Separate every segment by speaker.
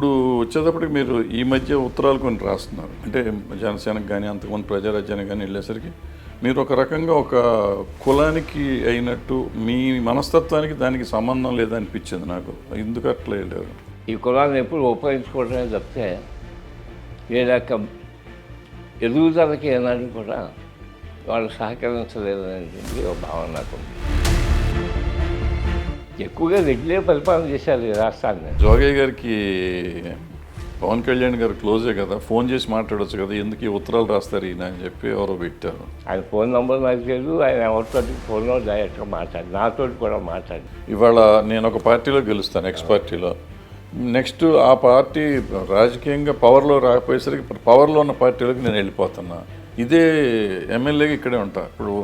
Speaker 1: ఇప్పుడు వచ్చేటప్పటికి మీరు ఈ మధ్య ఉత్తరాలు కొన్ని రాస్తున్నారు. అంటే జనసేనకు కానీ అంతకుముందు ప్రజారాజ్యానికి కానీ వెళ్ళేసరికి మీరు ఒక రకంగా ఒక కులానికి అయినట్టు మీ మనస్తత్వానికి దానికి సంబంధం లేదనిపించింది నాకు. ఎందుకు అట్లా వెళ్ళారు?
Speaker 2: ఈ కులాన్ని ఎప్పుడు ఉపయోగించుకోవడమే తప్పితే ఏ రక ఎదుగుదలకి ఏనాడు కూడా వాళ్ళు సహకరించలేదు ఒక భావన నాకు ఉంది. ఎక్కువగా రెగ్యులర్ పరిపాలన చేశారు రాష్ట్రాన్ని.
Speaker 1: జోగయ్య గారికి పవన్ కళ్యాణ్ గారు క్లోజే కదా ఫోన్ చేసి మాట్లాడొచ్చు కదా ఎందుకు ఈ ఉత్తరాలు రాస్తారు ఈయన అని చెప్పి ఎవరో పెట్టారు.
Speaker 2: ఆయన ఫోన్ నెంబర్ నాకు తెలియదు ఆయన ఎవరితో ఫోన్లో డైరెక్ట్గా మాట్లాడి నాతో కూడా మాట్లాడి.
Speaker 1: ఇవాళ నేను ఒక పార్టీలో గెలుస్తాను ఎక్స్ పార్టీలో. నెక్స్ట్ ఆ పార్టీ రాజకీయంగా పవర్లో రాకపోయేసరికి పవర్లో ఉన్న పార్టీలోకి నేను వెళ్ళిపోతున్నా. ఇదే ఎమ్మెల్యేగా ఇక్కడే ఉంటా. ఇప్పుడు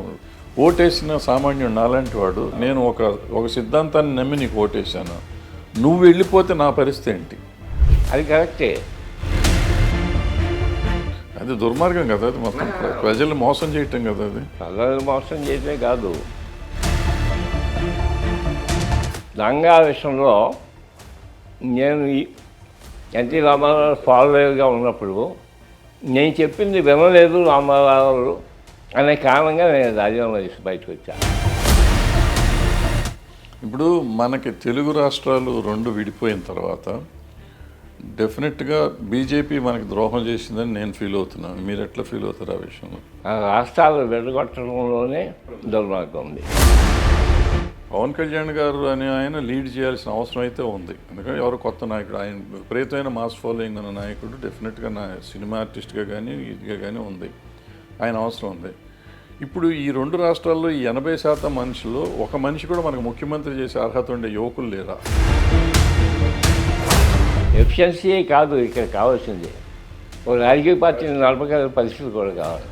Speaker 1: ఓటేసిన సామాన్యుడు నాలాంటి వాడు నేను ఒక ఒక సిద్ధాంతాన్ని నమ్మి నీకు ఓటేశాను. నువ్వు వెళ్ళిపోతే నా పరిస్థితి ఏంటి?
Speaker 2: అది కరెక్టే.
Speaker 1: అది దుర్మార్గం కదా అది మొత్తం ప్ర- ప్రజల్ని మోసం చేయటం కదా అది.
Speaker 2: ప్రజలను మోసం చేయటమే కాదు. దంగా విషయంలో నేను ఎన్టీ రామారావు ఫాలోయర్గా ఉన్నప్పుడు నేను చెప్పింది వినలేదు రామారావు. అనే కారణంగా నేను రాజీనామా చేసి బయటకు వచ్చాను
Speaker 1: ఇప్పుడు మనకి తెలుగు రాష్ట్రాలు రెండు విడిపోయిన తర్వాత డెఫినెట్గా బీజేపీ మనకి ద్రోహం చేసిందని నేను ఫీల్ అవుతున్నాను మీరు ఎట్లా ఫీల్ అవుతారు ఆ విషయంలో?
Speaker 2: ఆ రాష్ట్రాలు విడగొట్టడంలోనే దుర్మార్గం ఉంది.
Speaker 1: పవన్ కళ్యాణ్ గారు అని ఆయన లీడ్ చేయాల్సిన అవసరం అయితే ఉంది. ఎందుకంటే ఎవరు కొత్త నాయకుడు? ఆయన విపరీతమైన మాస్ ఫాలోయింగ్ ఉన్న నాయకుడు డెఫినెట్గా నా సినిమా ఆర్టిస్ట్గా కానీ ఇదిగా కానీ ఉంది. ఆయన అవసరం ఉంది. ఇప్పుడు ఈ రెండు రాష్ట్రాల్లో ఈ ఎనభై శాతం మనుషులు ఒక మనిషి కూడా మనకు ముఖ్యమంత్రి చేసే అర్హత ఉండే యువకులు లేరా?
Speaker 2: ఎఫిషియన్సీ కాదు ఇక్కడ కావాల్సింది. ఒక రాజకీయ పార్టీని నడపగల పరిస్థితి కూడా కావాలి.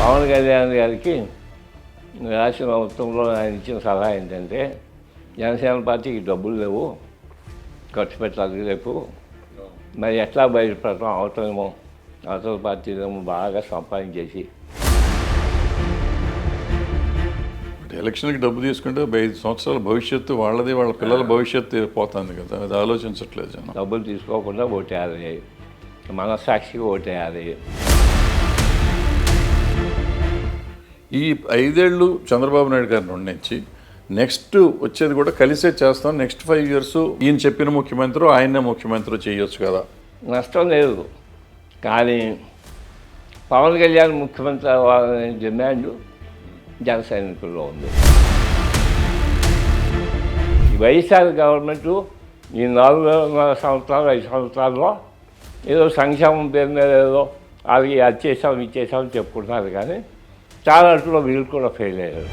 Speaker 2: పవన్ కళ్యాణ్ గారికి రాసిన మొత్తంలో ఆయన ఇచ్చిన సలహా ఏంటంటే జనసేన పార్టీకి డబ్బులు లేవు ఖర్చు పెట్టాలి రేపు మరి ఎట్లా బయటపడటం అవతలేమో అవతల పార్టీలేమో బాగా సంపాదించేసి
Speaker 1: ఎలక్షన్కి డబ్బు తీసుకుంటే ఐదు సంవత్సరాల భవిష్యత్తు వాళ్ళది వాళ్ళ పిల్లల భవిష్యత్తు పోతుంది కదా. అది ఆలోచించట్లేదు జనం.
Speaker 2: డబ్బులు తీసుకోకుండా ఓటేయాలి. మనస్సాక్షిగా ఓటేయాలి.
Speaker 1: ఈ ఐదేళ్ళు చంద్రబాబు నాయుడు గారిని ఉండించి నెక్స్ట్ వచ్చేది కూడా కలిసే చేస్తాం. నెక్స్ట్ ఫైవ్ ఇయర్స్ ఈయన చెప్పిన ముఖ్యమంత్రి ఆయనే ముఖ్యమంత్రి చేయొచ్చు కదా.
Speaker 2: నష్టం లేదు. కానీ పవన్ కళ్యాణ్ ముఖ్యమంత్రి అవ్వాలనే డిమాండ్ జన సైనికుల్లో ఉంది. వైఎస్ఆర్ గవర్నమెంట్ ఈ నాలుగున్నర సంవత్సరాలు ఐదు సంవత్సరాల్లో ఏదో సంక్షేమం పేరు మీద ఏదో అది చేసాం ఇది చేసాం చెప్పుకుంటున్నారు కానీ చాలా వీళ్ళు కూడా ఫెయిల్ అయ్యారు.